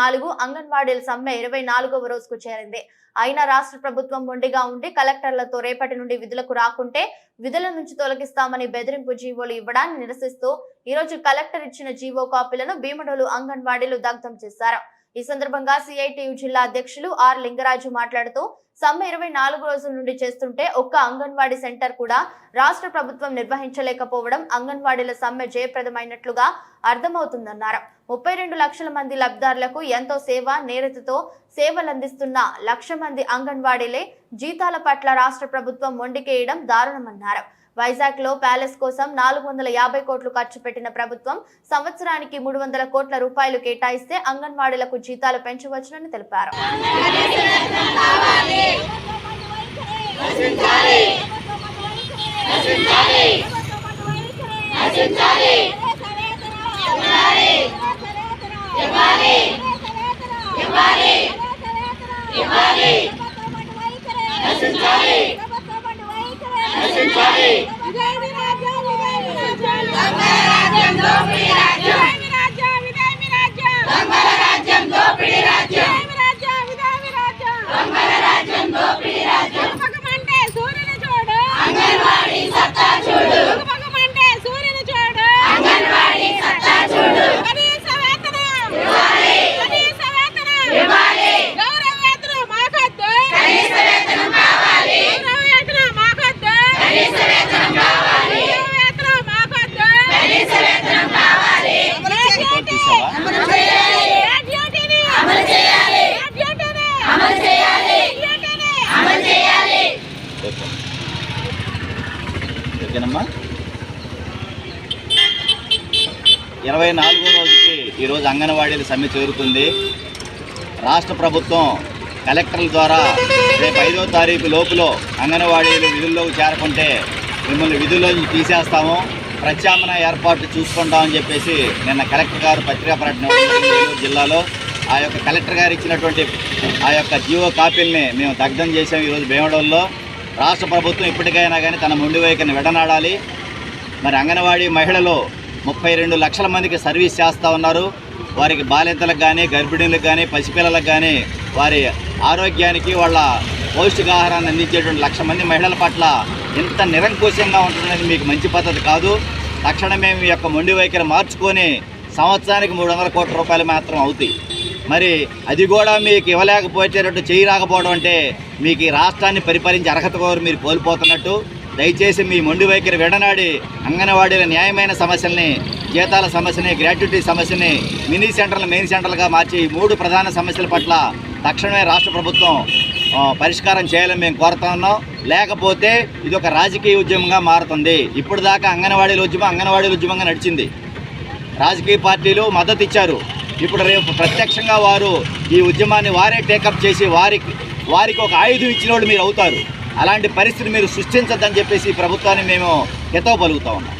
నాలుగు అంగన్వాడీల సమ్మె ఇరవై నాలుగవ రోజుకు చేరింది. అయినా రాష్ట్ర ప్రభుత్వం మొండిగా ఉండి కలెక్టర్లతో రేపటి నుండి విధులకు రాకుంటే విధుల నుంచి తొలగిస్తామని బెదిరింపు జీవోలు ఇవ్వడాన్ని నిరసిస్తూ ఈ రోజు కలెక్టర్ ఇచ్చిన జీవో కాపీలను భీమడోలు అంగన్వాడీలు దగ్ధం చేశారు. ఈ సందర్భంగా సిఐటియు జిల్లా అధ్యక్షులు ఆర్ లింగరాజు మాట్లాడుతూ సమ్మె ఇరవై నాలుగు రోజుల నుండి చేస్తుంటే ఒక్క అంగన్వాడీ సెంటర్ కూడా రాష్ట్ర ప్రభుత్వం నిర్వహించలేకపోవడం అంగన్వాడీల సమ్మె జయప్రదమైనట్లుగా అర్థమవుతుందన్నారు. ముప్పై రెండు లక్షల మంది లబ్ధిదారులకు ఎంతో సేవ నేరతతో సేవలందిస్తున్న లక్ష మంది అంగన్వాడీలే జీతాల పట్ల రాష్ట్ర ప్రభుత్వం మొండికేయడం దారుణమన్నారు. వైజాగ్లో ప్యాలెస్ కోసం నాలుగు వందల యాభై కోట్లు ఖర్చు పెట్టిన ప్రభుత్వం సంవత్సరానికి మూడు వందల కోట్ల రూపాయలు కేటాయిస్తే అంగన్వాడీలకు జీతాలు పెంచవచ్చునని తెలిపారు ఇవ్వాలి ఓకేనమ్మా. ఇరవై నాలుగో రోజుకి ఈరోజు అంగన్వాడీల సమ్మె చేరుతుంది. రాష్ట్ర ప్రభుత్వం కలెక్టర్ల ద్వారా రేపు ఐదో తారీఖు లోపులో అంగన్వాడీలు విధుల్లోకి చేరకుంటే మిమ్మల్ని విధుల్లో నుంచి తీసేస్తాము. ప్రత్యామ్నాయ ఏర్పాట్లు చూసుకుంటామని చెప్పేసి నిన్న కలెక్టర్ గారు పత్రికా ప్రకటన జిల్లాలో ఆ యొక్క కలెక్టర్ గారు ఇచ్చినటువంటి ఆ యొక్క జీవో కాపీల్ని మేము దగ్ధం చేసాం ఈరోజు భీమడోల్లో రాష్ట్ర ప్రభుత్వం ఇప్పటికైనా కానీ తన మొండి వైఖరిని విడనాడాలి. మరి అంగన్వాడీ మహిళలు ముప్పై రెండు లక్షల మందికి సర్వీస్ చేస్తూ ఉన్నారు. వారికి బాలింతలకు కానీ గర్భిణీలకు కానీ పసిపిల్లలకు కానీ వారి ఆరోగ్యానికి వాళ్ళ పౌష్టికాహారాన్ని అందించేటువంటి లక్ష మంది మహిళల పట్ల ఇంత నిరంకుశంగా ఉంటున్నది మీకు మంచి పద్ధతి కాదు. తక్షణమే మీ యొక్క మొండి వైఖరి మార్చుకొని సంవత్సరానికి మూడు వందల కోట్ల రూపాయలు మాత్రం అవుతాయి. మరి అది కూడా మీకు ఇవ్వలేకపోయేటట్టు చేయి రాకపోవడం అంటే మీకు ఈ రాష్ట్రాన్ని పరిపాలించే అర్హత కోరు మీరు కోల్పోతున్నట్టు. దయచేసి మీ మొండి వైఖరి విడనాడి అంగన్వాడీల న్యాయమైన సమస్యల్ని జీతాల సమస్యని గ్రాట్యుటీ సమస్యని మినీ సెంటర్లు మెయిన్ సెంటర్లుగా మార్చి మూడు ప్రధాన సమస్యల పట్ల తక్షణమే రాష్ట్ర ప్రభుత్వం పరిష్కారం చేయాలని మేము కోరుతా ఉన్నాం. లేకపోతే ఇది ఒక రాజకీయ ఉద్యమంగా మారుతుంది. ఇప్పుడు దాకా అంగన్వాడీల ఉద్యమం అంగన్వాడీల ఉద్యమంగా నడిచింది. రాజకీయ పార్టీలు మద్దతు ఇచ్చారు. ఇప్పుడు రేపు ప్రత్యక్షంగా వారు ఈ ఉద్యమాన్ని వారే టేకప్ చేసి వారికి వారికి ఒక ఆయుధం ఇచ్చిన వాళ్ళు మీరు అవుతారు. అలాంటి పరిస్థితి మీరు సృష్టించద్దని చెప్పేసి ఈ ప్రభుత్వాన్ని మేము హితవు పలుకుతా ఉన్నాం.